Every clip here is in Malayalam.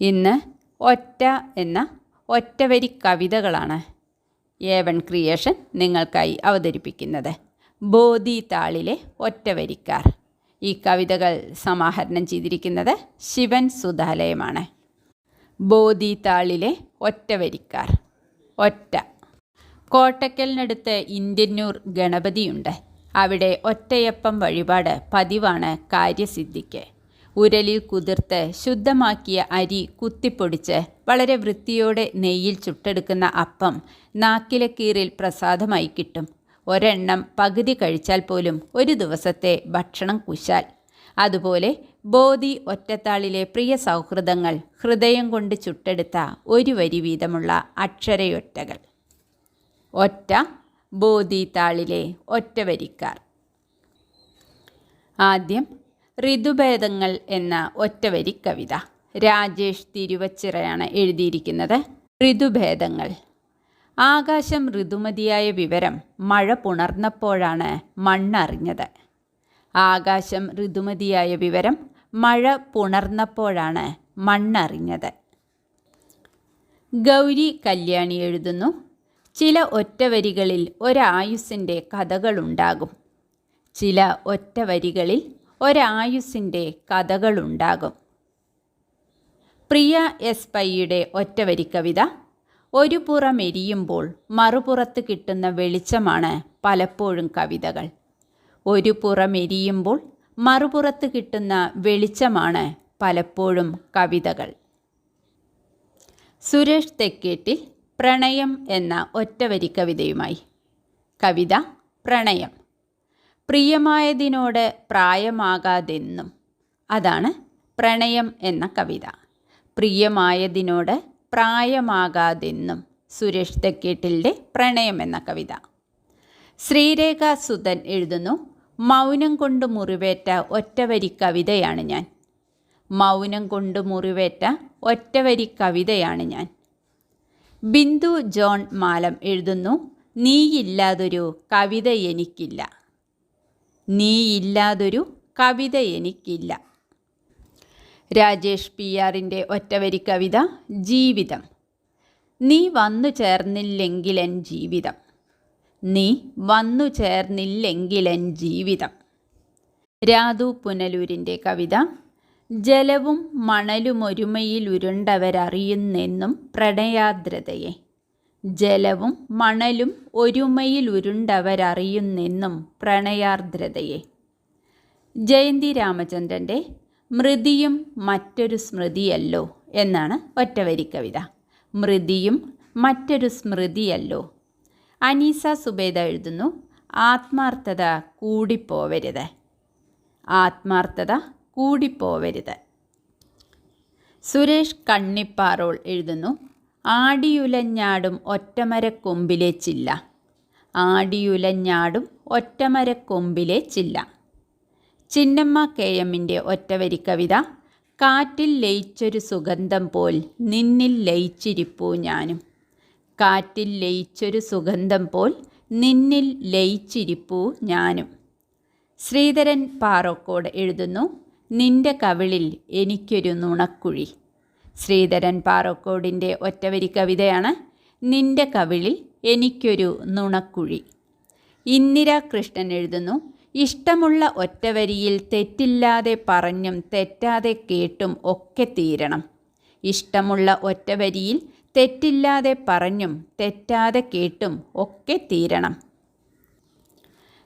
ഇന്ന് ഒറ്റ എന്ന ഒറ്റവരി കവിതകളാണ് ഏവൺ ക്രിയേഷൻ നിങ്ങൾക്കായി അവതരിപ്പിക്കുന്നത്. ബോധി താളിലെ ഒറ്റവരിക്കാർ. ഈ കവിതകൾ സമാഹരണം ചെയ്തിരിക്കുന്നത് ശിവൻ സുധാലയമാണ്. ബോധി താളിലെ ഒറ്റവരിക്കാർ. ഒറ്റ. കോട്ടക്കലിനടുത്ത് ഇന്ത്യന്നൂർ ഗണപതിയുണ്ട്. അവിടെ ഒറ്റയപ്പം വഴിപാട് പതിവാണ് കാര്യസിദ്ധിക്ക്. ഉരലിൽ കുതിർത്ത് ശുദ്ധമാക്കിയ അരി കുത്തിപ്പൊടിച്ച് വളരെ വൃത്തിയോടെ നെയ്യിൽ ചുട്ടെടുക്കുന്ന അപ്പം നാക്കിലെ കീറിൽ പ്രസാദമായി കിട്ടും. ഒരെണ്ണം പകുതി കഴിച്ചാൽ പോലും ഒരു ദിവസത്തെ ഭക്ഷണം കുശാൽ. അതുപോലെ ബോധി ഒറ്റത്താളിലെ പ്രിയ സൗഹൃദങ്ങൾ ഹൃദയം കൊണ്ട് ചുട്ടെടുത്ത ഒരു വരി വീതമുള്ള അക്ഷരയൊറ്റകൾ. ഒറ്റ ബോധി താളിലെ ഒറ്റവരിക്കാർ ആദ്യം ഋതുഭേദങ്ങൾ എന്ന ഒറ്റവരി കവിത. രാജേഷ് തിരുവച്ചിറയാണ് എഴുതിയിരിക്കുന്നത്. ഋതുഭേദങ്ങൾ. ആകാശം ഋതുമതിയായ വിവരം മഴ പുണർന്നപ്പോഴാണ് മണ്ണറിഞ്ഞത്. ആകാശം ഋതുമതിയായ വിവരം മഴ പുണർന്നപ്പോഴാണ് മണ്ണറിഞ്ഞത്. ഗൗരി കല്യാണി എഴുതുന്നു ചില ഒറ്റവരികളിൽ ഒരായുസിന്റെ കഥകളുണ്ടാകും. ചില ഒറ്റവരികളിൽ ഒരായുസിന്റെ കഥകളുണ്ടാകും. പ്രിയ എസ് പൈയുടെ ഒറ്റവരി കവിത ഒരു പുറം എരിയുമ്പോൾ മറുപുറത്ത് കിട്ടുന്ന വെളിച്ചമാണ് പലപ്പോഴും കവിതകൾ. ഒരു പുറം എരിയുമ്പോൾ മറുപുറത്ത് കിട്ടുന്ന വെളിച്ചമാണ് പലപ്പോഴും കവിതകൾ. സുരേഷ് തെക്കേട്ടിൽ പ്രണയം എന്ന ഒറ്റവരി കവിതയുമായി കവിത പ്രണയം. പ്രിയമായതിനോട് പ്രായമാകാതെന്നും. അതാണ് പ്രണയം എന്ന കവിത. പ്രിയമായതിനോട് പ്രായമാകാതെന്നും സുരേഷ് തെക്കേട്ടിലിന്റെ പ്രണയം എന്ന കവിത. ശ്രീരേഖ സുധൻ എഴുതുന്നു മൗനം കൊണ്ട് മുറിവേറ്റ ഒറ്റവരി കവിതയാണ് ഞാൻ. മൗനം കൊണ്ട് മുറിവേറ്റ ഒറ്റവരി കവിതയാണ് ഞാൻ. ബിന്ദു ജോൺ മാലം എഴുതുന്നു നീയില്ലാതൊരു കവിത എനിക്കില്ല. നീയില്ലാതൊരു കവിത എനിക്കില്ല. രാജേഷ് പി ആറിന്റെ ഒറ്റവരി കവിത ജീവിതം. നീ വന്നു ചേർന്നില്ലെങ്കിലെൻ ജീവിതം. നീ വന്നു ചേർന്നില്ലെങ്കിലെൻ ജീവിതം. രാധു പുനലൂരിന്റെ കവിത ജലവും മണലും ഒരുമയിൽ ഉരുണ്ടവരറിയുന്നെന്നും പ്രണയാദ്രതയെ ജലവും മണലും ഒരുമയിൽ ഉരുണ്ടവരറിയുന്നെന്നും പ്രണയാർദ്രതയെ. ജയന്തി രാമചന്ദ്രന്റെ മൃതിയും മറ്റൊരു സ്മൃതിയല്ലോ എന്നാണ് ഒറ്റവരി കവിത മൃതിയും മറ്റൊരു സ്മൃതിയല്ലോ അനീസ സുബേദ എഴുതുന്നു. ആത്മാർത്ഥത കൂടിപ്പോവരുത്. ആത്മാർത്ഥത കൂടിപ്പോവരുത്. സുരേഷ് കണ്ണിപ്പാറോൾ എഴുതുന്നു. ആടിയുലഞ്ഞാടും ഒറ്റമരക്കൊമ്പിലെ ചില്ല. ആടിയുലഞ്ഞാടും ഒറ്റമരക്കൊമ്പിലെ ചില്ല. ചിന്നമ്മ കെ എമ്മിന്റെ ഒറ്റവരി കവിത കാറ്റിൽ ലയിച്ചൊരു സുഗന്ധം പോൽ നിന്നിൽ ലയിച്ചിരിപ്പൂ ഞാനും. കാറ്റിൽ ലയിച്ചൊരു സുഗന്ധം പോൽ നിന്നിൽ ലയിച്ചിരിപ്പൂ ഞാനും. ശ്രീധരൻ പാറോക്കോട് എഴുതുന്നു നിന്റെ കവിളിൽ എനിക്കൊരു നുണക്കുഴി. ശ്രീധരൻ പാറക്കോടിന്റെ ഒറ്റവരി കവിതയാണ് നിന്റെ കവിളിൽ എനിക്കൊരു നുണക്കുഴി ഇന്ദിര കൃഷ്ണൻ എഴുതുന്നു ഇഷ്ടമുള്ള ഒറ്റവരിയിൽ തെറ്റില്ലാതെ പറഞ്ഞും തെറ്റാതെ കേട്ടും ഒക്കെ തീരണം. ഇഷ്ടമുള്ള ഒറ്റവരിയിൽ തെറ്റില്ലാതെ പറഞ്ഞും തെറ്റാതെ കേട്ടും ഒക്കെ തീരണം.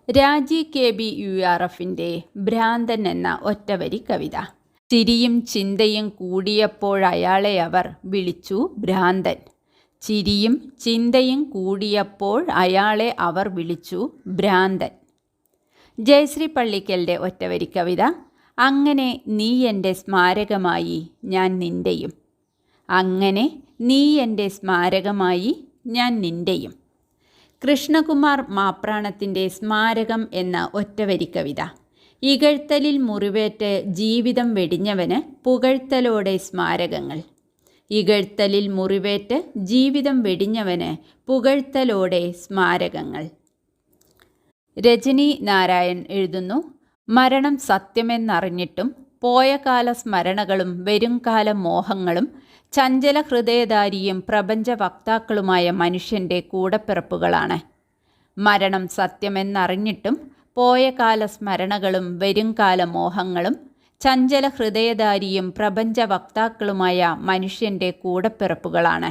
രാജി കെ. ബി. യു. ആർ. എഫിന്റെ ഭ്രാന്തൻ എന്ന ഒറ്റവരി കവിത. ചിരിയും ചിന്തയും കൂടിയപ്പോഴയാളെ അവർ വിളിച്ചു ഭ്രാന്തൻ. ചിരിയും ചിന്തയും കൂടിയപ്പോൾ അയാളെ അവർ വിളിച്ചു ഭ്രാന്തൻ. ജയശ്രീ പള്ളിക്കലിന്റെ ഒറ്റവരി കവിത അങ്ങനെ നീ എന്റെ സ്മാരകമായി ഞാൻ നിന്റെയും അങ്ങനെ നീ എന്റെ സ്മാരകമായി ഞാൻ നിന്റെയും കൃഷ്ണകുമാർ മാപ്രാണത്തിന്റെ സ്മാരകം എന്ന ഒറ്റവരി കവിത. ഇകഴ്ത്തലിൽ മുറിവേറ്റ് ജീവിതം വെടിഞ്ഞവന് പുകഴ്ത്തലോടെ സ്മാരകങ്ങൾ. ഇകഴ്ത്തലിൽ മുറിവേറ്റ് ജീവിതം വെടിഞ്ഞവന് പുകഴ്ത്തലോടെ സ്മാരകങ്ങൾ. രജനി നാരായൺ എഴുതുന്നു മരണം സത്യമെന്നറിഞ്ഞിട്ടും പോയകാല സ്മരണകളും വരുംകാല മോഹങ്ങളും ചഞ്ചല ഹൃദയധാരിയും പ്രപഞ്ച വക്താക്കളുമായ മനുഷ്യന്റെ കൂടപ്പിറപ്പുകളാണ്. മരണം സത്യമെന്നറിഞ്ഞിട്ടും പോയകാല സ്മരണകളും വരുംകാല മോഹങ്ങളും ചഞ്ചല ഹൃദയധാരിയും പ്രപഞ്ച വക്താക്കളുമായ മനുഷ്യന്റെ കൂടപ്പിറപ്പുകളാണ്.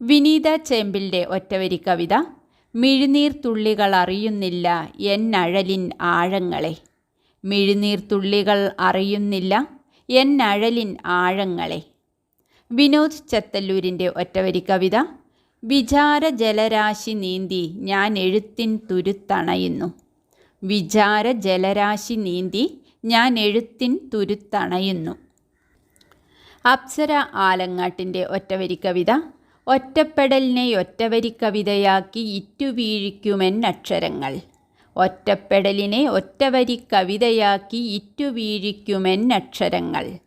വിനീത ചേമ്പിളിന്റെ ഒറ്റവരി കവിത മിഴുനീർ തുള്ളികൾ അറിയുന്നില്ല എന്നഴലിൻ ആഴങ്ങളെ. മിഴുനീർ തുള്ളികൾ അറിയുന്നില്ല എന്നഴലിൻ ആഴങ്ങളെ വിനോദ് ചത്തല്ലൂരിന്റെ ഒറ്റവരി കവിത വിചാര ജലരാശി നീന്തി ഞാൻ എഴുത്തിൻ തുരുത്തണയുന്നു. വിചാര ജലരാശി നീന്തി ഞാൻ എഴുത്തിൻ തുരുത്തണയുന്നു അപ്സര ആലങ്ങാട്ടിന്റെ ഒറ്റവരി കവിത ഒറ്റപ്പെടലിനെ ഒറ്റവരി കവിതയാക്കി ഇറ്റുവീഴിക്കുമെന്നക്ഷരങ്ങൾ ഒറ്റപ്പെടലിനെ ഒറ്റവരി കവിതയാക്കി ഇറ്റുവീഴിക്കുമെന്നക്ഷരങ്ങൾ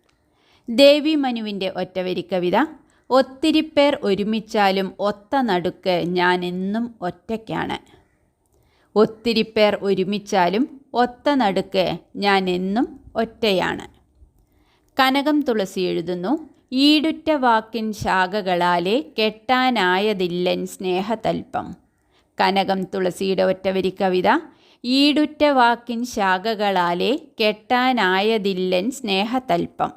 ദേവി മനുവിന്റെ ഒറ്റവരി കവിത ഒത്തിരി പേർ ഒരുമിച്ചാലും ഒത്ത നടുക്ക് ഞാനെന്നും ഒറ്റയ്ക്കാണ്. ഒത്തിരി പേർ ഒരുമിച്ചാലും ഒത്ത നടുക്ക് ഞാൻ എന്നും ഒറ്റയാണ്. കനകം തുളസി എഴുതുന്നു ഈടുറ്റ വാക്കിൻ ശാഖകളാലെ കെട്ടാനായതില്ലൻ സ്നേഹതൽപ്പം. കനകം തുളസിയുടെ ഒറ്റവരി കവിത ഈടുറ്റ വാക്കിൻ ശാഖകളാലെ കെട്ടാനായതില്ലൻ സ്നേഹതൽപ്പം.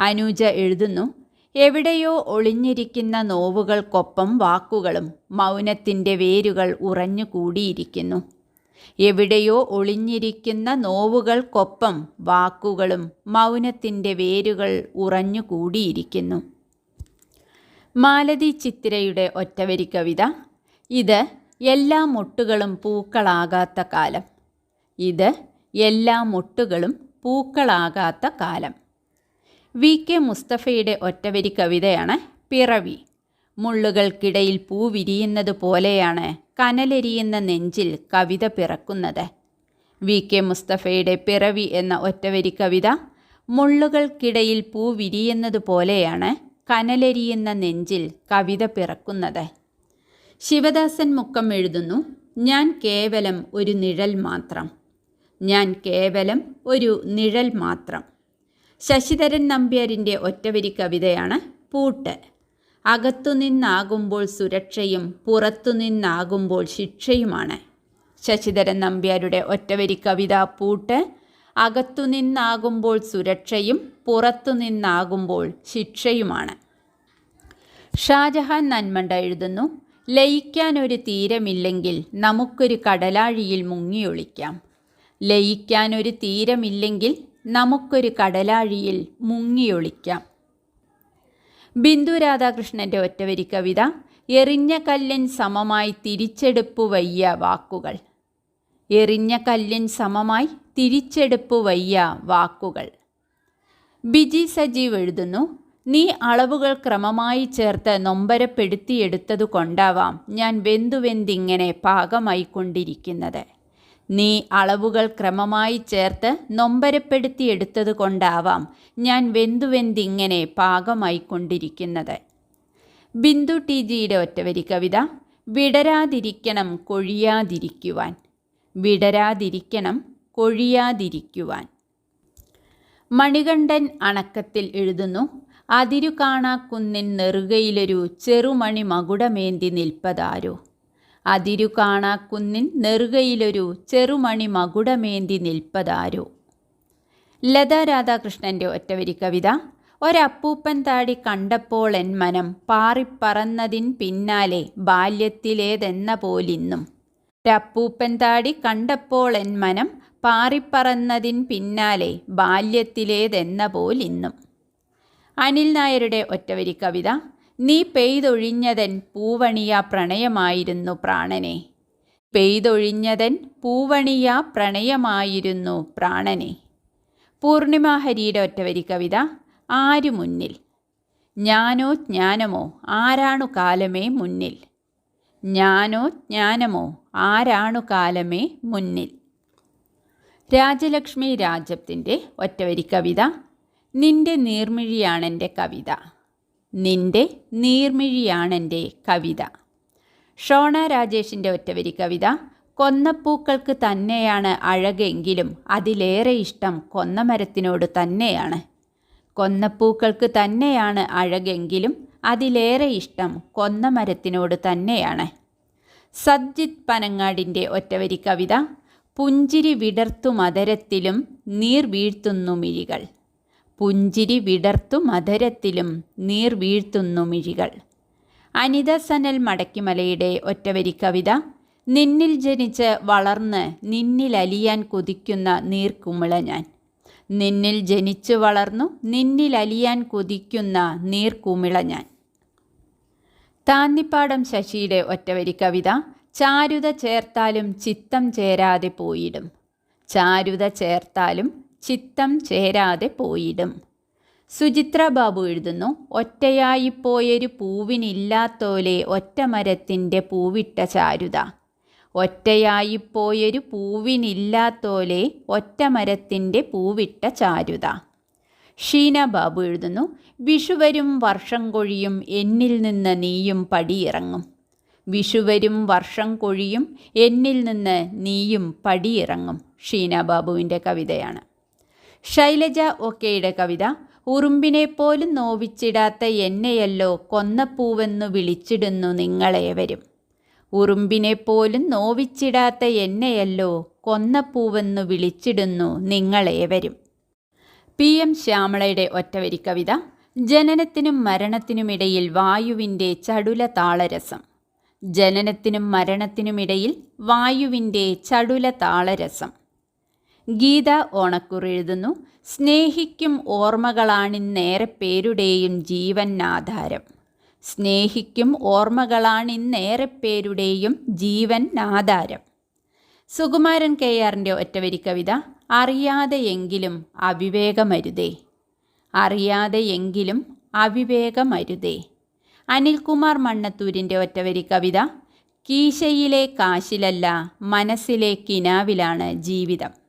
അനുജ എഴുതുന്നു എവിടെയോ ഒളിഞ്ഞിരിക്കുന്ന നോവുകൾക്കൊപ്പം വാക്കുകളും മൗനത്തിന്റെ വേരുകൾ ഉറഞ്ഞുകൂടിയിരിക്കുന്നു എവിടെയോ ഒളിഞ്ഞിരിക്കുന്ന നോവുകൾക്കൊപ്പം വാക്കുകളും മൗനത്തിന്റെ വേരുകൾ ഉറഞ്ഞുകൂടിയിരിക്കുന്നു മാലതി ചിത്തിരയുടെ ഒറ്റവരി കവിത. ഇത് എല്ലാ മുട്ടുകളും പൂക്കളാകാത്ത കാലം. ഇത് എല്ലാ മുട്ടുകളും പൂക്കളാകാത്ത കാലം. വി കെ മുസ്തഫയുടെ ഒറ്റവരി കവിതയാണ് പിറവി. മുള്ളുകൾക്കിടയിൽ പൂ വിരിയുന്നത് പോലെയാണ് കനലെരിയുന്ന നെഞ്ചിൽ കവിത പിറക്കുന്നത്. വി കെ മുസ്തഫയുടെ പിറവി എന്ന ഒറ്റവരി കവിത മുള്ളുകൾക്കിടയിൽ പൂ വിരിയുന്നത് പോലെയാണ് കനലെരിയുന്ന നെഞ്ചിൽ കവിത പിറക്കുന്നത്. ശിവദാസൻ മുക്കം എഴുതുന്നു ഞാൻ കേവലം ഒരു നിഴൽ മാത്രം. ഞാൻ കേവലം ഒരു നിഴൽ മാത്രം. ശശിധരൻ നമ്പ്യാരിന്റെ ഒറ്റവരി കവിതയാണ് പൂട്ട്. അകത്തുനിന്നാകുമ്പോൾ സുരക്ഷയും പുറത്തുനിന്നാകുമ്പോൾ ശിക്ഷയുമാണ്. ശശിധരൻ നമ്പ്യാരുടെ ഒറ്റവരി കവിത പൂട്ട്. അകത്തുനിന്നാകുമ്പോൾ സുരക്ഷയും പുറത്തുനിന്നാകുമ്പോൾ ശിക്ഷയുമാണ്. ഷാജഹാൻ നന്മണ്ട എഴുതുന്നു ലയിക്കാൻ ഒരു തീരമില്ലെങ്കിൽ നമുക്കൊരു കടലാഴിയിൽ മുങ്ങിയൊളിക്കാം. ലയിക്കാനൊരു തീരമില്ലെങ്കിൽ നമുക്കൊരു കടലാഴിയിൽ മുങ്ങിയൊളിക്കാം. ബിന്ദു രാധാകൃഷ്ണന്റെ ഒറ്റവരി കവിത എറിഞ്ഞ കല്ലിൻ സമമായി തിരിച്ചെടുപ്പ് വയ്യ വാക്കുകൾ. എറിഞ്ഞ കല്ലിൻ സമമായി തിരിച്ചെടുപ്പ് വയ്യ വാക്കുകൾ. ബിജി സജീവ് എഴുതുന്നു നീ അളവുകൾ ക്രമമായി ചേർത്ത് നൊമ്പരപ്പെടുത്തിയെടുത്തതു കൊണ്ടാവാം ഞാൻ വെന്തുവെന്തിങ്ങനെ പാകമായിക്കൊണ്ടിരിക്കുന്നത്. നീ അളവുകൾ ക്രമമായി ചേർത്ത് നൊമ്പരപ്പെടുത്തിയെടുത്തത് കൊണ്ടാവാം ഞാൻ വെന്തുവെന്തിങ്ങനെ പാകമായിക്കൊണ്ടിരിക്കുന്നത്. ബിന്ദു ടി ജിയുടെ ഒറ്റവരി കവിത വിടരാതിരിക്കണം കൊഴിയാതിരിക്കുവാൻ. വിടരാതിരിക്കണം കൊഴിയാതിരിക്കുവാൻ. മണികണ്ഠൻ അണക്കത്തിൽ എഴുതുന്നു അതിരു കാണാക്കുന്നിൻ നെറുകയിലൊരു ചെറുമണി മകുടമേന്തി നിൽപ്പതാരോ? അതിരു കാണാക്കുന്നിൻ നെറുകയിലൊരു ചെറുമണി മകുടമേന്തി നിൽപ്പതാരോ. ലതാ രാധാകൃഷ്ണന്റെ ഒറ്റവരി കവിത ഒരപ്പൂപ്പൻ താടി കണ്ടപ്പോൾ എൻ മനം പാറിപ്പറന്നതിൻ പിന്നാലെ ബാല്യത്തിലേതെന്ന പോലിന്നും. ഒരപ്പൂപ്പൻ താടി കണ്ടപ്പോൾ എൻ മനം പാറിപ്പറന്നതിൻ പിന്നാലെ ബാല്യത്തിലേതെന്ന പോലിന്നും അനിൽ നായരുടെ ഒറ്റവരി കവിത നീ പെയ്തൊഴിഞ്ഞതൻ പൂവണിയ പ്രണയമായിരുന്നു പ്രാണനെ. പെയ്തൊഴിഞ്ഞതൻ പൂവണിയ പ്രണയമായിരുന്നു പ്രാണനെ. പൂർണിമ ഹരിയുടെ ഒറ്റവരി കവിത ആരു മുന്നിൽ. ഞാനോ ജ്ഞാനമോ ആരാണു കാലമേ മുന്നിൽ. ഞാനോ ജ്ഞാനമോ ആരാണു കാലമേ മുന്നിൽ. രാജലക്ഷ്മി രാജത്തിന്റെ ഒറ്റവരി കവിത നിന്റെ നീർമിഴിയാണെന്റെ കവിത. നിന്റെ നീർമിഴിയാണെന്റെ കവിത. ഷോണ രാജേഷിന്റെ ഒറ്റവരി കവിത കൊന്നപ്പൂക്കൾക്ക് തന്നെയാണ് അഴകെങ്കിലും അതിലേറെ ഇഷ്ടം കൊന്നമരത്തിനോട് തന്നെയാണ്. കൊന്നപ്പൂക്കൾക്ക് തന്നെയാണ് അഴകെങ്കിലും അതിലേറെ ഇഷ്ടം കൊന്നമരത്തിനോട് തന്നെയാണ്. സജ്ജിത് പനങ്ങാടിന്റെ ഒറ്റവരി കവിത പുഞ്ചിരി വിടർത്തു മധരത്തിലും നീർ വീഴ്ത്തുന്നു മിഴികൾ. പുഞ്ചിരി വിടർത്തു മധരത്തിലും നീർ വീഴ്ത്തുന്നു മിഴികൾ. അനിത സനൽ മടക്കിമലയുടെ ഒറ്റവരി കവിത നിന്നിൽ ജനിച്ച് വളർന്ന് നിന്നിൽ അലിയാൻ കൊതിക്കുന്ന നീർക്കുമിള ഞാൻ. നിന്നിൽ ജനിച്ചു വളർന്നു നിന്നിൽ അലിയാൻ കൊതിക്കുന്ന നീർക്കുമിള ഞാൻ താന്നിപ്പാടം ശശിയുടെ ഒറ്റവരി കവിത ചാരുത ചേർത്താലും ചിത്തം ചേരാതെ പോയിടും. ചാരുത ചേർത്താലും ചിത്തം ചേരാതെ പോയിടും. സുചിത്ര ബാബു എഴുതുന്നു ഒറ്റയായിപ്പോയൊരു പൂവിനില്ലാത്തോലെ ഒറ്റമരത്തിന്റെ പൂവിട്ട ചാരുത. ഒറ്റയായിപ്പോയൊരു പൂവിനില്ലാത്തോലെ ഒറ്റമരത്തിന്റെ പൂവിട്ട ചാരുത. ഷീന ബാബു എഴുതുന്നു വിഷുവരും വർഷം കൊഴിയും എന്നിൽ നിന്ന് നീയും പടിയിറങ്ങും. വിഷുവരും വർഷം കൊഴിയും എന്നിൽ നിന്ന് നീയും പടിയിറങ്ങും. ഷീന ബാബുവിന്റെ കവിതയാണ്. ശൈലജ ഒക്കെയുടെ കവിത ഉറുമ്പിനെ പോലും നോവിച്ചിടാത്ത എന്നെയല്ലോ കൊന്നപ്പൂവെന്നു വിളിച്ചിടുന്നു നിങ്ങളേവരും. ഉറുമ്പിനെ പോലും നോവിച്ചിടാത്ത എന്നെയല്ലോ കൊന്നപ്പൂവെന്നു വിളിച്ചിടുന്നു നിങ്ങളേവരും പി. എം. ശ്യാമളയുടെ ഒറ്റവരി കവിത ജനനത്തിനും മരണത്തിനുമിടയിൽ വായുവിന്റെ ചടുല താളരസം. ജനനത്തിനും മരണത്തിനുമിടയിൽ വായുവിന്റെ ചടുല താളരസം. ഗീത ഓണക്കുറി എഴുതുന്നു സ്നേഹിക്കും ഓർമ്മകളാണിന്നേറെ പേരുടെയും ജീവൻ ആധാരം സ്നേഹിക്കും ഓർമ്മകളാണിന്നേറെ പേരുടെയും ജീവൻ ആധാരം സുകുമാരൻ കെ ആറിന്റെ ഒറ്റവരി കവിത അറിയാതെയെങ്കിലും അവിവേകമരുതേ. അറിയാതെയെങ്കിലും അവിവേകമരുതേ അനിൽകുമാർ മണ്ണത്തൂരിന്റെ ഒറ്റവരി കവിത കീശയിലെ കാശിലല്ല മനസ്സിലെ കിനാവിലാണ് ജീവിതം.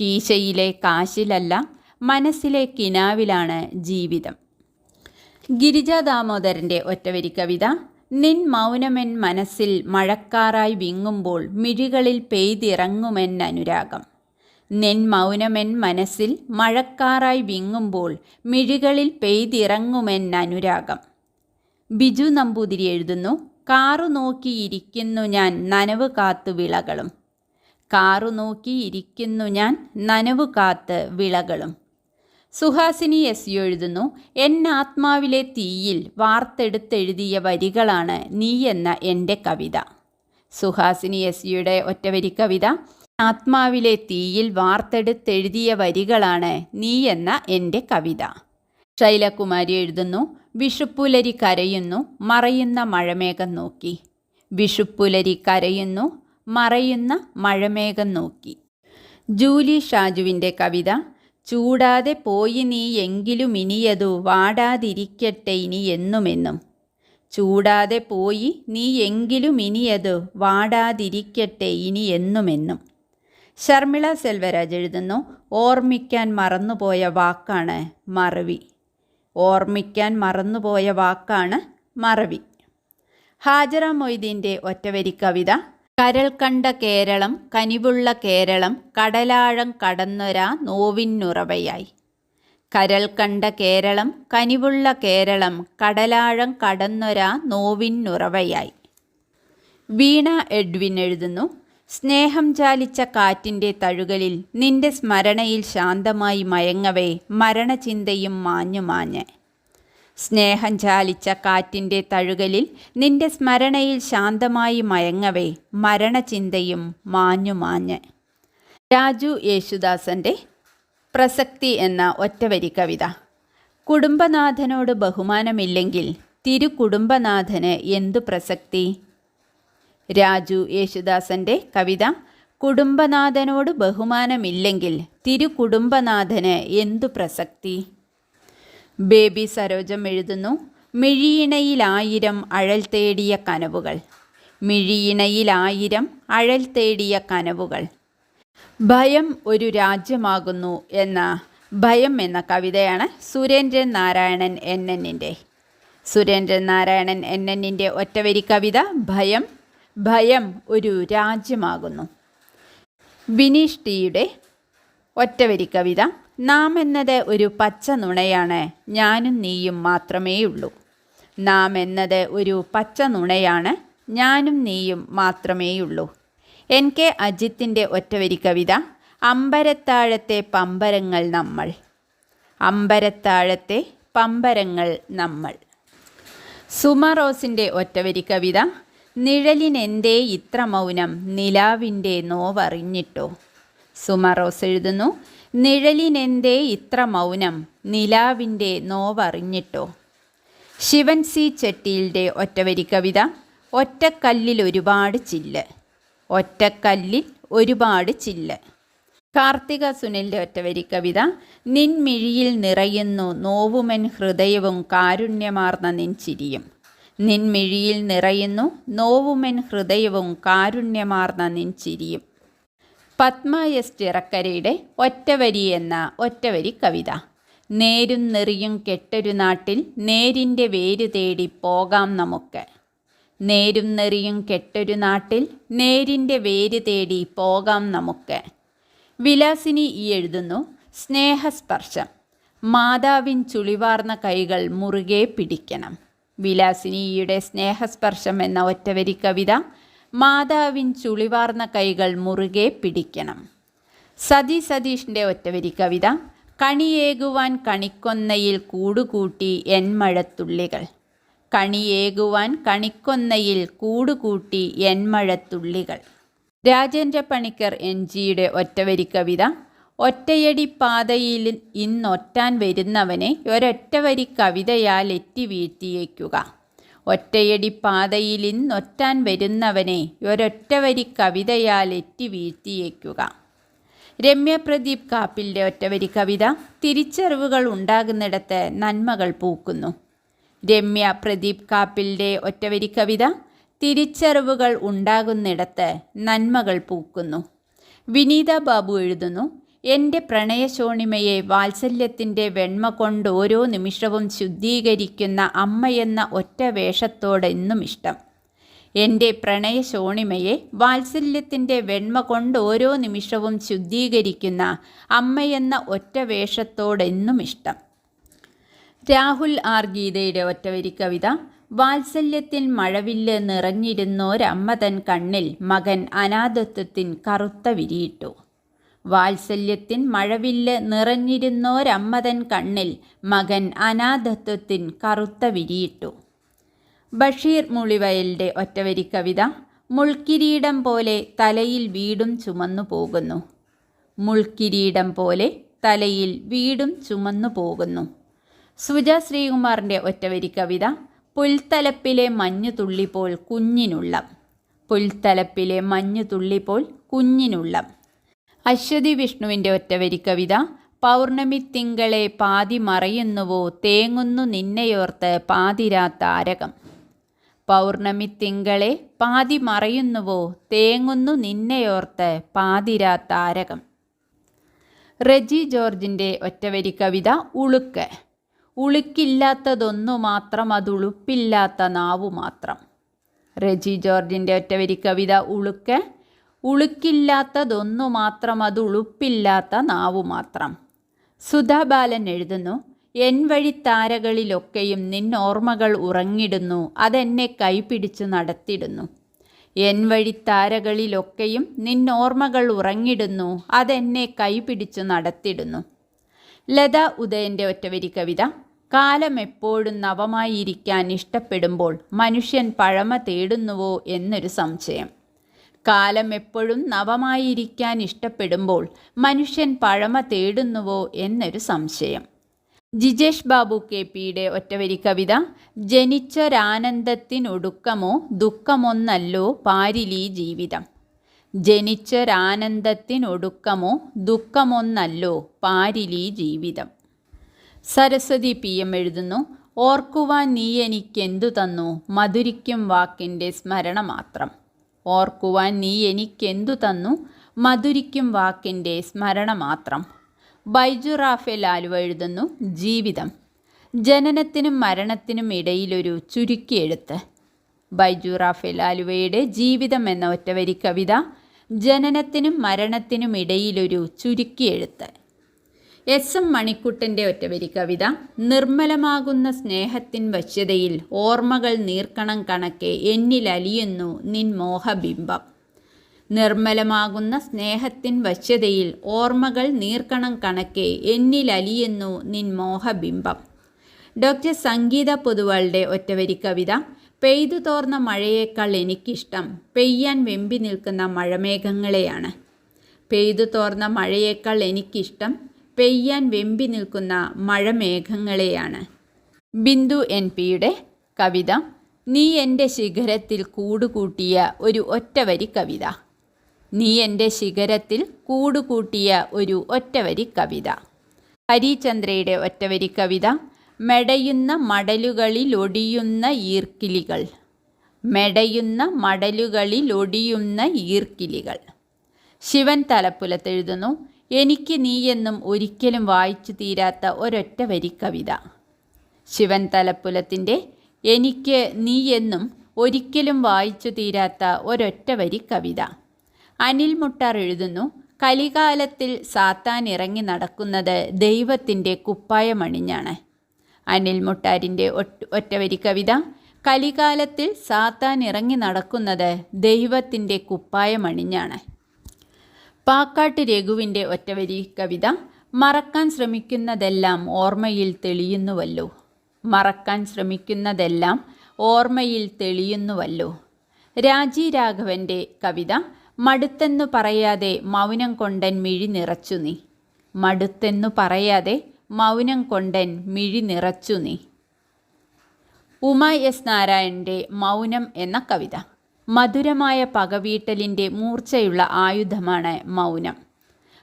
കീശയിലെ കാശിലല്ല മനസ്സിലെ കിനാവിലാണ് ജീവിതം. ഗിരിജ ദാമോദരന്റെ ഒറ്റവരി കവിത നിൻ മൗനമെൻ മനസ്സിൽ മഴക്കാറായി വിങ്ങുമ്പോൾ മിഴികളിൽ പെയ്തിറങ്ങുമെൻ അനുരാഗം. നിൻ മൗനമെൻ മനസ്സിൽ മഴക്കാറായി വിങ്ങുമ്പോൾ മിഴികളിൽ പെയ്തിറങ്ങുമെൻ അനുരാഗം. ബിജു നമ്പൂതിരി എഴുതുന്നു കാറു നോക്കിയിരിക്കുന്നു ഞാൻ നനവ് കാത്തു വിളകളും. കാറു നോക്കിയിരിക്കുന്നു ഞാൻ നനവ് കാത്ത് വിളകളും. സുഹാസിനി എസ് എഴുതുന്നു എൻ ആത്മാവിലെ തീയിൽ വാർത്തെടുത്തെഴുതിയ വരികളാണ് നീ എന്ന എന്റെ കവിത സുഹാസിനി എസ് യുടെ ഒറ്റവരി കവിത ആത്മാവിലെ തീയിൽ വാർത്തെടുത്തെഴുതിയ വരികളാണ് നീ എന്ന എന്റെ കവിത ശൈലകുമാരി എഴുതുന്നു വിഷുപ്പുലരി കരയുന്നു മറയുന്ന മഴമേഘം നോക്കി. വിഷുപ്പുലരി കരയുന്നു മറയുന്ന മഴമേഘം നോക്കി. ജൂലി ഷാജുവിന്റെ കവിത ചൂടാതെ പോയി നീ എങ്കിലും ഇനിയതു വാടാതിരിക്കട്ടെ ഇനി എന്നുമെന്നും. ചൂടാതെ പോയി നീ എങ്കിലും ഇനിയതു വാടാതിരിക്കട്ടെ ഇനി എന്നുമെന്നും. ശർമിള സെൽവരാജ് എഴുതുന്നു ഓർമ്മിക്കാൻ മറന്നുപോയ വാക്കാണ് മറവി. ഓർമ്മിക്കാൻ മറന്നുപോയ വാക്കാണ് മറവി. ഹാജറ മൊയ്തീന്റെ ഒറ്റവരി കവിത കരൾ കണ്ട കേരളം കനിവുള്ള കേരളം കടലാഴം കടന്നൊരാ നോവിനുറവയായി. കരൾ കണ്ട കേരളം കനിവുള്ള കേരളം കടലാഴം കടന്നൊരാ നോവിനുറവയായി. വീണ എഡ്വിൻ എഴുതുന്നു സ്നേഹം ചാലിച്ച കാറ്റിന്റെ തഴുകലിൽ നിന്റെ സ്മരണയിൽ ശാന്തമായി മയങ്ങവേ മരണചിന്തയും മാഞ്ഞു മാഞ്ഞ്. സ്നേഹം ചാലിച്ച കാറ്റിന്റെ തഴുകലിൽ നിന്റെ സ്മരണയിൽ ശാന്തമായി മയങ്ങവേ മരണചിന്തയും മാഞ്ഞു മാഞ്ഞ്. രാജു യേശുദാസന്റെ പ്രസക്തി എന്ന ഒറ്റവരി കവിത. കുടുംബനാഥനോട് ബഹുമാനമില്ലെങ്കിൽ തിരുകുടുംബനാഥന് എന്തു പ്രസക്തി? രാജു യേശുദാസന്റെ കവിത. കുടുംബനാഥനോട് ബഹുമാനമില്ലെങ്കിൽ തിരുകുടുംബനാഥന് എന്തു പ്രസക്തി? ബേബി സരോജം എഴുതുന്നു മിഴിയിണയിലായിരം അഴൽ തേടിയ കനവുകൾ. മിഴിയിണയിലായിരം അഴൽ തേടിയ കനവുകൾ. ഭയം ഒരു രാജ്യമാകുന്നു എന്ന ഭയം എന്ന കവിതയാണ് സുരേന്ദ്രൻ നാരായണൻ എൻ എന്നിന്റെ സുരേന്ദ്രൻ നാരായണൻ എൻ എന്നിന്റെ ഒറ്റവരി കവിത ഭയം ഭയം ഒരു രാജ്യമാകുന്നു. ബിനീഷ് ടിയുടെ ഒറ്റവരി കവിത നാം എന്നത് ഒരു പച്ച നുണയാണ് ഞാനും നീയും മാത്രമേയുള്ളൂ. നാം എന്നത് ഒരു പച്ച നുണയാണ് ഞാനും നീയും മാത്രമേയുള്ളൂ. എൻ കെ അജിത്തിന്റെ ഒറ്റവരി കവിത അമ്പരത്താഴത്തെ പമ്പരങ്ങൾ നമ്മൾ. അമ്പരത്താഴത്തെ പമ്പരങ്ങൾ നമ്മൾ. സുമ റോസിന്റെ ഒറ്റവരി കവിത നിഴലിനെന്തേ ഇത്ര മൗനം നിലാവിന്റെ നോവറിഞ്ഞിട്ടോ. സുമ റോസ് എഴുതുന്നു നിഴലിനെന്തേ ഇത്ര മൗനം? നിലാവിന്റെ നോവറിഞ്ഞിട്ടോ? ശിവൻ സി ചെട്ടിയിലെ ഒറ്റവരി കവിത ഒറ്റക്കല്ലിൽ ഒരുപാട് ചില്ല്. ഒറ്റക്കല്ലിൽ ഒരുപാട് ചില്ല്. കാർത്തിക സുനിലിന്റെ ഒറ്റവരി കവിത നിൻമിഴിയിൽ നിറയുന്നു നോവുമൻ ഹൃദയവും കാരുണ്യമാർന്ന നിൻ ചിരിയും. നിൻമിഴിയിൽ നിറയുന്നു നോവുമൻ ഹൃദയവും കാരുണ്യമാർന്ന നിൻ ചിരിയും. പത്മ എസ് ചിറക്കരയുടെ ഒറ്റവരി എന്ന ഒറ്റവരി കവിത. നേരും നെറിയും കെട്ടൊരു നാട്ടിൽ നേരിന്റെ വേര് തേടി പോകാം നമുക്ക്. നേരും നെറിയും കെട്ടൊരു നാട്ടിൽ നേരിന്റെ വേര് തേടി പോകാം നമുക്ക്. വിലാസിനി ഈ എഴുതുന്നു. സ്നേഹസ്പർശം. മാതാവിൻ ചുളിവാർന്ന കൈകൾ മുറുകെ പിടിക്കണം. വിലാസിനിയുടെ സ്നേഹസ്പർശം എന്ന ഒറ്റവരി കവിത മാതാവിൻ ചുളിവാർന്ന കൈകൾ മുറുകെ പിടിക്കണം. സതി സതീഷിന്റെ ഒറ്റവരി കവിത കണിയേകുവാൻ കണിക്കൊന്നയിൽ കൂടുകൂട്ടി എൻ മഴത്തുള്ളികൾ. കണിയേകുവാൻ കണിക്കൊന്നയിൽ കൂടുകൂട്ടി എൻ മഴത്തുള്ളികൾ. രാജേന്ദ്ര പണിക്കർ എൻ ജിയുടെ ഒറ്റവരി കവിത ഒറ്റയടി പാതയിൽ ഇന്നൊറ്റാൻ വരുന്നവനെ ഒരൊറ്റവരി കവിതയാൽ എത്തി വീഴ്ത്തിയേക്കുക. ഒറ്റയടി പാതയിൽ ഇന്നൊറ്റാൻ വരുന്നവനെ ഒരൊറ്റവരി കവിതയാൽ എറ്റി വീഴ്ത്തിയേക്കുക. രമ്യ പ്രദീപ് കാപ്പിന്റെ ഒറ്റവരി കവിത തിരിച്ചറിവുകൾ ഉണ്ടാകുന്നിടത്ത് നന്മകൾ പൂക്കുന്നു. രമ്യ പ്രദീപ് കാപ്പിന്റെ ഒറ്റവരി കവിത തിരിച്ചറിവുകൾ ഉണ്ടാകുന്നിടത്ത് നന്മകൾ പൂക്കുന്നു. വിനീത ബാബു എഴുതുന്നു എന്റെ പ്രണയശോണിമയെ വാത്സല്യത്തിന്റെ വെണ്മ കൊണ്ട് ഓരോ നിമിഷവും ശുദ്ധീകരിക്കുന്ന അമ്മയെന്ന ഒറ്റ വേഷത്തോടെ എന്നും ഇഷ്ടം. എന്റെ പ്രണയശോണിമയെ വാത്സല്യത്തിന്റെ വെണ്മ കൊണ്ട് ഓരോ നിമിഷവും ശുദ്ധീകരിക്കുന്ന അമ്മയെന്ന ഒറ്റ വേഷത്തോടെന്നും ഇഷ്ടം. രാഹുൽ ആർ ഗീതയുടെ ഒറ്റവരി കവിത വാത്സല്യത്തിൽ മഴവില്ല് നിറഞ്ഞിരുന്നോരമ്മ തൻ കണ്ണിൽ മകൻ അനാഥത്വത്തിൻ കറുത്ത വിരിയിട്ടു. വാത്സല്യത്തിൻ മഴവില്ല് നിറഞ്ഞിരുന്നോരമ്മതൻ കണ്ണിൽ മകൻ അനാഥത്വത്തിൻ കറുത്ത വിരിയിട്ടു. ബഷീർ മുളിവയലിന്റെ ഒറ്റവരി കവിത മുൾക്കിരീടം പോലെ തലയിൽ വീടും ചുമന്നു പോകുന്നു. മുൾക്കിരീടം പോലെ തലയിൽ വീടും ചുമന്നു പോകുന്നു. സുജ ശ്രീകുമാറിന്റെ ഒറ്റവരി കവിത പുൽത്തലപ്പിലെ മഞ്ഞു തുള്ളിപ്പോൾ കുഞ്ഞിനുള്ളം. പുൽത്തലപ്പിലെ മഞ്ഞു തുള്ളിപ്പോൾ കുഞ്ഞിനുള്ളം. അശ്വതി വിഷ്ണുവിന്റെ ഒറ്റവരി കവിത പൗർണമി തിങ്കളെ പാതി മറയുന്നുവോ തേങ്ങുന്നു നിന്നെയോർത്ത് പാതിരാത്താരകം പൗർണമി തിങ്കളെ പാതി മറയുന്നുവോ തേങ്ങുന്നു നിന്നെയോർത്ത് പാതിരാത്താരകം റെജി ജോർജിന്റെ ഒറ്റവരി കവിത ഉളുക്ക്. ഉളുക്കില്ലാത്തതൊന്നു മാത്രം അതുളുപ്പില്ലാത്ത നാവു മാത്രം റെജി ജോർജിന്റെ ഒറ്റവരി കവിത ഉളുക്ക്. ഉളുക്കില്ലാത്തതൊന്നു മാത്രം അത് ഉളുപ്പില്ലാത്ത നാവു മാത്രം സുധാബാലൻ എഴുതുന്നു എൻ വഴി താരകളിലൊക്കെയും നിൻ ഓർമ്മകൾ ഉറങ്ങിടുന്നു അതെന്നെ കൈപിടിച്ചു നടത്തിടുന്നു. എൻ വഴി താരകളിലൊക്കെയും നിൻ ഓർമ്മകൾ ഉറങ്ങിടുന്നു അതെന്നെ കൈപിടിച്ചു നടത്തിടുന്നു ലത ഉദയന്റെ ഒറ്റവരി കവിത കാലം എപ്പോഴും നവമായിരിക്കാൻ ഇഷ്ടപ്പെടുമ്പോൾ മനുഷ്യൻ പഴമ തേടുന്നുവോ എന്നൊരു സംശയം. കാലം എപ്പോഴും നവമായിരിക്കാൻ ഇഷ്ടപ്പെടുമ്പോൾ മനുഷ്യൻ പഴമ തേടുന്നുവോ എന്നൊരു സംശയം. ജിജേഷ് ബാബു കെ പിയുടെ ഒറ്റവരി കവിത ജനിച്ചൊരാനന്ദത്തിനൊടുക്കമോ ദുഃഖമൊന്നല്ലോ പാരിലീ ജീവിതം. ജനിച്ചൊരാനന്ദത്തിനൊടുക്കമോ ദുഃഖമൊന്നല്ലോ പാരിലീ ജീവിതം. സരസ്വതി പി എം എഴുതുന്നു ഓർക്കുവാൻ നീ എനിക്കെന്തു തന്നു? മധുരിക്കും വാക്കിന്റെ സ്മരണ മാത്രം. ഓർക്കുവാൻ നീ എനിക്കെന്തു തന്നു? മധുരിക്കും വാക്കിന്റെ സ്മരണ മാത്രം ബൈജു റാഫേൽ ആലുവ എഴുതുന്നു ജീവിതം. ജനനത്തിനും മരണത്തിനും ഇടയിലൊരു ചുരുക്കിയെഴുത്ത് ബൈജു റാഫേൽ ആലുവയുടെ ജീവിതം എന്ന ഒറ്റവരി കവിത ജനനത്തിനും മരണത്തിനും ഇടയിലൊരു ചുരുക്കിയെഴുത്ത് എസ് എം മണിക്കുട്ടന്റെ ഒറ്റവരി കവിത നിർമ്മലമാകുന്ന സ്നേഹത്തിൻ വശ്യതയിൽ ഓർമ്മകൾ നീർക്കണം കണക്കെ എന്നിൽ അലിയുന്നു നിൻ മോഹബിംബം. നിർമ്മലമാകുന്ന സ്നേഹത്തിൻ വശ്യതയിൽ ഓർമ്മകൾ നീർക്കണം കണക്കെ എന്നിൽ അലിയുന്നു നിൻ മോഹബിംബം. ഡോക്ടർ സംഗീത പൊതുവാളുടെ ഒറ്റവരി കവിത പെയ്തു തോർന്ന മഴയേക്കാൾ എനിക്കിഷ്ടം പെയ്യാൻ വെമ്പി നിൽക്കുന്ന മഴമേഘങ്ങളെയാണ്. പെയ്തു തോർന്ന മഴയേക്കാൾ എനിക്കിഷ്ടം പെയ്യാൻ വെമ്പി നിൽക്കുന്ന മഴമേഘങ്ങളെയാണ്. ബിന്ദു എൻ പിയുടെ കവിത. നീ എന്റെ ശിഖരത്തിൽ കൂടുകൂട്ടിയ ഒരു ഒറ്റവരി കവിത. നീ എന്റെ ശിഖരത്തിൽ കൂടുകൂട്ടിയ ഒരു ഒറ്റവരി കവിത. ഹരിചന്ദ്രയുടെ ഒറ്റവരി കവിത. മെടയുന്ന മടലുകളിലൊടിയുന്ന ഈർക്കിലികൾ മെടയുന്ന മടലുകളിലൊടിയുന്ന ഈർക്കിലികൾ ശിവൻ തലപ്പുലത്തെഴുതുന്നു എനിക്ക് നീയെന്നും ഒരിക്കലും വായിച്ചു തീരാത്ത ഒരൊറ്റ വരി കവിത ശിവൻ തലപ്പുലത്തിന്റെ എനിക്ക് നീയെന്നും ഒരിക്കലും വായിച്ചു തീരാത്ത ഒരൊറ്റ വരി കവിത അനിൽ മുട്ടാർ എഴുതുന്നു കലികാലത്തിൽ സാത്താൻ ഇറങ്ങി നടക്കുന്നത് ദൈവത്തിന്റെ കുപ്പായമണിഞ്ഞാണ് അനിൽ മുട്ടാരിന്റെ ഒറ്റവരി കവിത കലികാലത്തിൽ സാത്താൻ ഇറങ്ങി നടക്കുന്നത് ദൈവത്തിന്റെ കുപ്പായമണിഞ്ഞാണ്. പാക്കാട്ട് രഘുവിന്റെ ഒറ്റവരി കവിത മറക്കാൻ ശ്രമിക്കുന്നതെല്ലാം ഓർമ്മയിൽ തെളിയുന്നുവല്ലോ. മറക്കാൻ ശ്രമിക്കുന്നതെല്ലാം ഓർമ്മയിൽ തെളിയുന്നുവല്ലോ. രാജി രാഘവന്റെ കവിത മടുത്തെന്നു പറയാതെ മൗനം കൊണ്ടൻ മിഴി നിറച്ചു നീ. മടുത്തെന്നു പറയാതെ മൗനം കൊണ്ടൻ മിഴി നിറച്ചു നീ. ഉമ എസ് നാരായണന്റെ മൗനം എന്ന കവിത. മധുരമായ പകവീട്ടലിന്റെ മൂർച്ചയുള്ള ആയുധമാണ് മൗനം.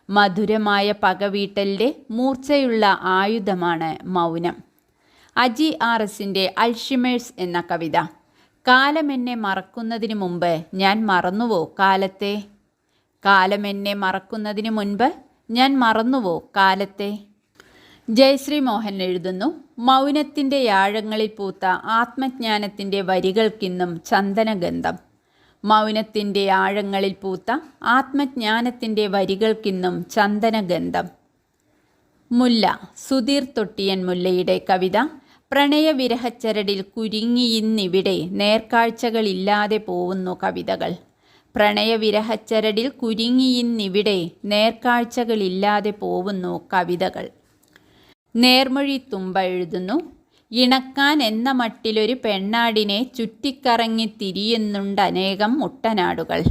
മധുരമായ പകവീട്ടലിന്റെ മൂർച്ചയുള്ള ആയുധമാണ് മൗനം. അജി ആർ എസിന്റെ അൽഷിമേഴ്സ് എന്ന കവിത. കാലമെന്നെ മറക്കുന്നതിന് മുമ്പ് ഞാൻ മറന്നുവോ കാലത്തെ? കാലമെന്നെ മറക്കുന്നതിന് മുൻപ് ഞാൻ മറന്നുവോ കാലത്തെ? ജയശ്രീ മോഹൻ എഴുതുന്നു മൗനത്തിന്റെ യാഴങ്ങളിൽ പൂത്ത ആത്മജ്ഞാനത്തിന്റെ വരികൾക്കിന്നും ചന്ദനഗന്ധം. മൗനത്തിന്റെ ആഴങ്ങളിൽ പൂത്ത ആത്മജ്ഞാനത്തിന്റെ വരികൾക്കിന്നും ചന്ദനഗന്ധം. മുല്ല സുധീർ തൊട്ടിയൻ മുല്ലയുടെ കവിത. പ്രണയവിരഹച്ചരടിൽ കുരുങ്ങിയിന്നിവിടെ നേർക്കാഴ്ചകളില്ലാതെ പോവുന്നു കവിതകൾ. പ്രണയവിരഹച്ചരടിൽ കുരുങ്ങിയിന്നിവിടെ നേർക്കാഴ്ചകളില്ലാതെ പോവുന്നു കവിതകൾ. നേർമൊഴി തുമ്പ എഴുതുന്നു. ഇണക്കാൻ എന്ന മട്ടിലൊരു പെണ്ണാടിനെ ചുറ്റിക്കറങ്ങി തിരിയുന്നുണ്ട് അനേകം മുട്ടനാടുകൾ.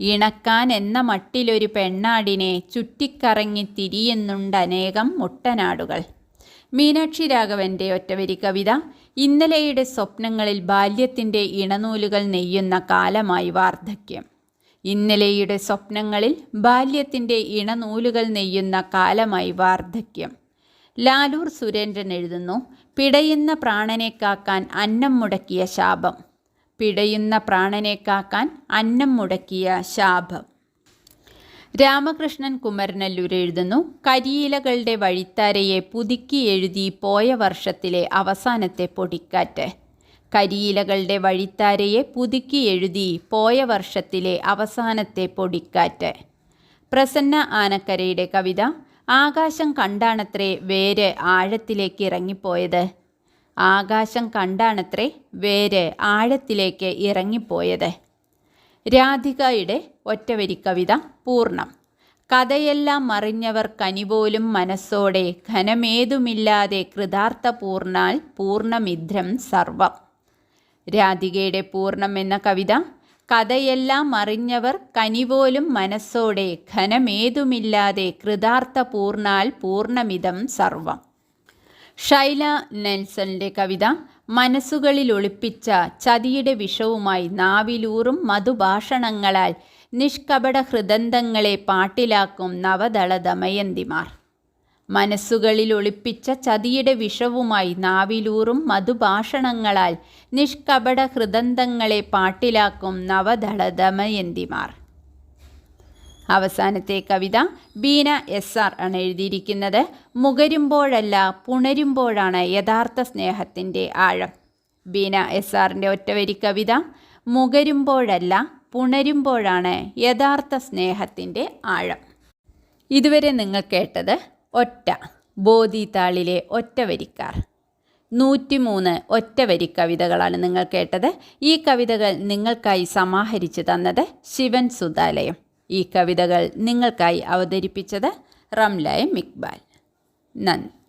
ഇണക്കാൻ എന്ന മട്ടിലൊരു പെണ്ണാടിനെ ചുറ്റിക്കറങ്ങി തിരിയുന്നുണ്ട് അനേകം മുട്ടനാടുകൾ. മീനാക്ഷി രാഘവന്റെ ഒറ്റവരി കവിത ഇന്നലെയുടെ സ്വപ്നങ്ങളിൽ ബാല്യത്തിന്റെ ഇണനൂലുകൾ നെയ്യുന്ന കാലമായി വാർദ്ധക്യം. ഇന്നലെയുടെ സ്വപ്നങ്ങളിൽ ബാല്യത്തിന്റെ ഇണനൂലുകൾ നെയ്യുന്ന കാലമായി വാർദ്ധക്യം. ലാലൂർ സുരേന്ദ്രൻ എഴുതുന്നു പിടയുന്ന പ്രാണനെ കാക്കാൻ അന്നം മുടക്കിയ ശാപം. പിടയുന്ന പ്രാണനെ കാക്കാൻ അന്നം മുടക്കിയ ശാപം. രാമകൃഷ്ണൻ കുമരനല്ലൂർ എഴുതുന്നു കരിയിലകളുടെ വഴിത്താരയെ പുതുക്കി എഴുതി പോയ വർഷത്തിലെ അവസാനത്തെ പൊടിക്കാറ്റ്. കരിയിലകളുടെ വഴിത്താരയെ പുതുക്കി എഴുതി പോയ വർഷത്തിലെ അവസാനത്തെ പൊടിക്കാറ്റ്. പ്രസന്ന ആനക്കരയുടെ കവിത ആകാശം കണ്ടാണത്രേ വേര് ആഴത്തിലേക്ക് ഇറങ്ങിപ്പോയത്. ആകാശം കണ്ടാണത്രേ വേര് ആഴത്തിലേക്ക് ഇറങ്ങിപ്പോയത്. രാധികയുടെ ഒറ്റവരി കവിത പൂർണം. കഥയെല്ലാം മറിഞ്ഞവർ കനിപോലും മനസ്സോടെ ഘനമേതുമില്ലാതെ കൃതാർത്ഥ പൂർണാൽ പൂർണമിദ്രം സർവം. രാധികയുടെ പൂർണം എന്ന കവിത കഥയെല്ലാം അറിഞ്ഞവർ കനിപോലും മനസ്സോടെ ഘനമേതുമില്ലാതെ കൃതാർത്ഥ പൂർണാൽ പൂർണമിതം സർവം. ഷൈല നെൽസന്റെ കവിത മനസ്സുകളിൽ ഒളിപ്പിച്ച ചതിയുടെ വിഷവുമായി നാവിലൂറും മധുഭാഷണങ്ങളാൽ നിഷ്കപട ഹൃദന്തങ്ങളെ പാട്ടിലാക്കും നവദള ദമയന്തിമാർ മനസ്സുകളിൽ ഒളിപ്പിച്ച ചതിയുടെ വിഷവുമായി നാവിലൂറും മധുഭാഷണങ്ങളാൽ നിഷ്കപട ഹൃദന്തങ്ങളെ പാട്ടിലാക്കും നവധളദമയന്തിമാർ അവസാനത്തെ കവിത ബീന എസ് ആർ ആണ് എഴുതിയിരിക്കുന്നത്. മുകരുമ്പോഴല്ല പുണരുമ്പോഴാണ് യഥാർത്ഥ സ്നേഹത്തിന്റെ ആഴം. ബീന എസ് ആറിന്റെ ഒറ്റവരി കവിത മുകരുമ്പോഴല്ല പുണരുമ്പോഴാണ് യഥാർത്ഥ സ്നേഹത്തിന്റെ ആഴം. ഇതുവരെ നിങ്ങൾ കേട്ടത് ഒറ്റ ബോധിതാളിലെ ഒറ്റവരിക്കാർ നൂറ്റിമൂന്ന് ഒറ്റവരി കവിതകളാണ് നിങ്ങൾ കേട്ടത്. ഈ കവിതകൾ നിങ്ങൾക്കായി സമാഹരിച്ചു തന്നത് ശിവൻ സുതാലയം ഈ കവിതകൾ നിങ്ങൾക്കായി അവതരിപ്പിച്ചത് റംലായ മിക്ബാൽ നന്ദി.